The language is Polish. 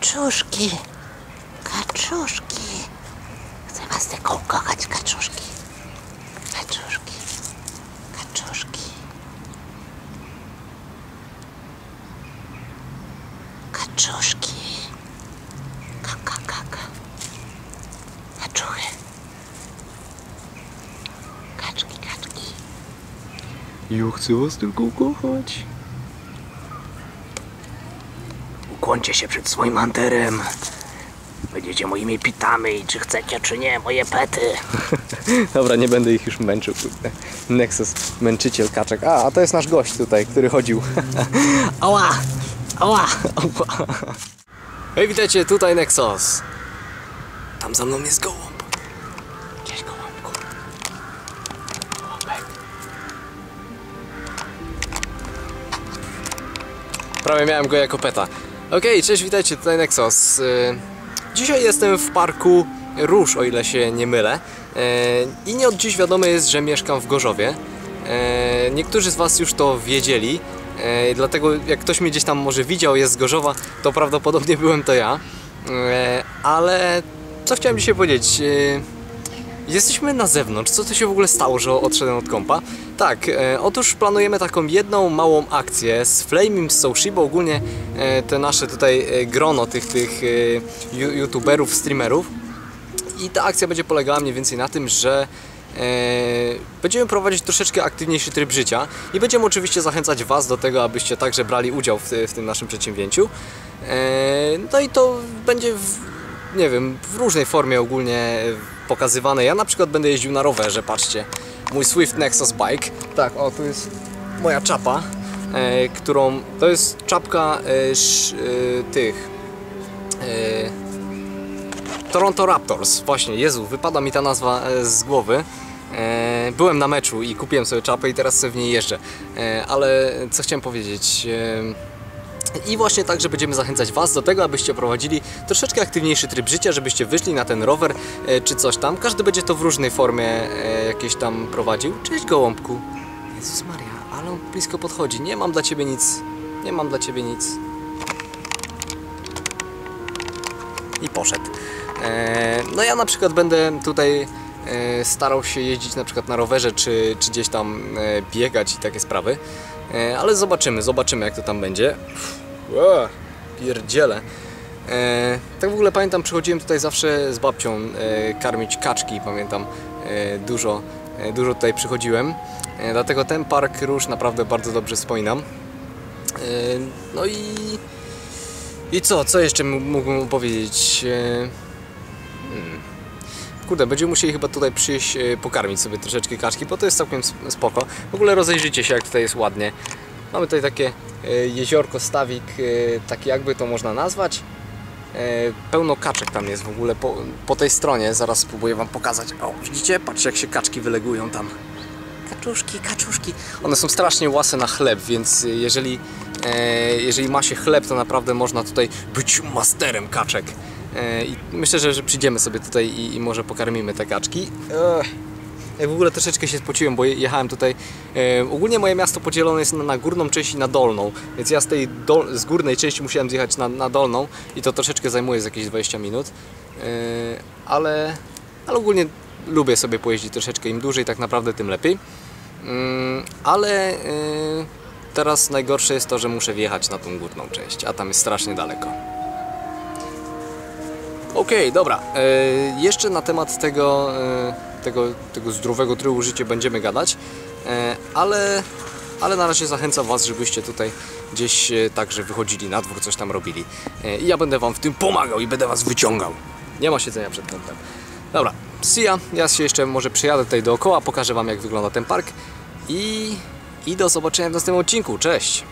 Kaczuszki, kaczuszki. Chcę was tylko ukochać, kaczuszki. Kaczuszki, kaczuszki. Kaczuszki. Kaka, kaka. Kaczuchy. Kaczki, kaczki. Ja chcę was tylko ukochać. Ukłońcie się przed swoim anterem. Będziecie moimi pitami, czy chcecie, czy nie, moje pety. Dobra, nie będę ich już męczył. Nexus, męczyciel kaczek. A, a to jest nasz gość tutaj, który chodził. Ała, ała. Hej, witajcie, tutaj Nexus. Tam za mną jest gołąb. Cześć, gołąbku. Prawie miałem go jako peta. Okej, cześć, witajcie, tutaj Nexus. Y, Dzisiaj jestem w parku Róż, o ile się nie mylę. Y, I nie od dziś wiadomo jest, że mieszkam w Gorzowie. Y, Niektórzy z Was już to wiedzieli, dlatego jak ktoś mnie gdzieś tam może widział, jest z Gorzowa, to prawdopodobnie byłem to ja. Ale co chciałem dzisiaj powiedzieć? Jesteśmy na zewnątrz. Co to się w ogóle stało, że odszedłem od kompa? Tak, e, otóż planujemy taką jedną małą akcję z Flaming Soshi, bo ogólnie e, te nasze tutaj e, grono tych, tych e, youtuberów, streamerów i ta akcja będzie polegała mniej więcej na tym, że e, będziemy prowadzić troszeczkę aktywniejszy tryb życia i będziemy oczywiście zachęcać Was do tego, abyście także brali udział w, w tym naszym przedsięwzięciu. E, no i to będzie w, nie wiem, w różnej formie ogólnie e, pokazywane. Ja na przykład będę jeździł na rowerze, patrzcie. Mój Swift Nexus Bike. Tak, o tu jest moja czapa, e, którą, to jest czapka e, sz, e, tych e, Toronto Raptors. Właśnie, Jezu, wypada mi ta nazwa e, z głowy. Byłem na meczu i kupiłem sobie czapę i teraz sobie w niej jeżdżę. Ale co chciałem powiedzieć? I właśnie także będziemy zachęcać Was do tego, abyście prowadzili troszeczkę aktywniejszy tryb życia, żebyście wyszli na ten rower e, czy coś tam. Każdy będzie to w różnej formie e, jakieś tam prowadził. Cześć gołąbku. Jezus Maria, ale on blisko podchodzi. Nie mam dla Ciebie nic. Nie mam dla Ciebie nic. I poszedł. E, no ja na przykład będę tutaj starał się jeździć na przykład na rowerze, czy, czy gdzieś tam biegać i takie sprawy. E, ale zobaczymy, zobaczymy jak to tam będzie. Ua, pierdziele. E, tak w ogóle pamiętam, przychodziłem tutaj zawsze z babcią e, karmić kaczki, pamiętam e, dużo, e, dużo tutaj przychodziłem. E, dlatego ten park róż naprawdę bardzo dobrze wspominam. E, no i i co? Co jeszcze mógłbym powiedzieć? E, Hmm. Kurde, będziemy musieli chyba tutaj przyjść e, pokarmić sobie troszeczkę kaczki, bo to jest całkiem spoko. W ogóle rozejrzyjcie się jak tutaj jest ładnie. Mamy tutaj takie e, jeziorko, stawik, e, taki jakby to można nazwać. Pełno kaczek tam jest w ogóle po, po tej stronie, zaraz spróbuję Wam pokazać. O, widzicie? Patrzcie jak się kaczki wylegują tam. Kaczuszki, kaczuszki. One są strasznie łase na chleb, więc jeżeli, jeżeli ma się chleb, to naprawdę można tutaj być masterem kaczek. E, I myślę, że, że przyjdziemy sobie tutaj i, i może pokarmimy te kaczki. Ja w ogóle troszeczkę się spociłem, bo je- jechałem tutaj. E, ogólnie moje miasto podzielone jest na, górną część i na dolną, więc ja z tej dol, z górnej części musiałem zjechać na, na dolną i to troszeczkę zajmuje z jakieś 20 minut. E, ale, ale ogólnie lubię sobie pojeździć troszeczkę im dłużej, tak naprawdę tym lepiej. Mm, ale teraz najgorsze jest to, że muszę wjechać na tą górną część, a tam jest strasznie daleko. Okej, dobra. Y, jeszcze na temat tego, y, tego, tego zdrowego trybu życia będziemy gadać, y, ale, ale na razie zachęcam Was, żebyście tutaj gdzieś y, także wychodzili na dwór, coś tam robili. Y, I ja będę Wam w tym pomagał i będę Was wyciągał. Nie ma siedzenia przed kątem. Dobra, see ya. Ja się jeszcze może przyjadę tutaj dookoła, pokażę Wam jak wygląda ten park i, i do zobaczenia w następnym odcinku. Cześć!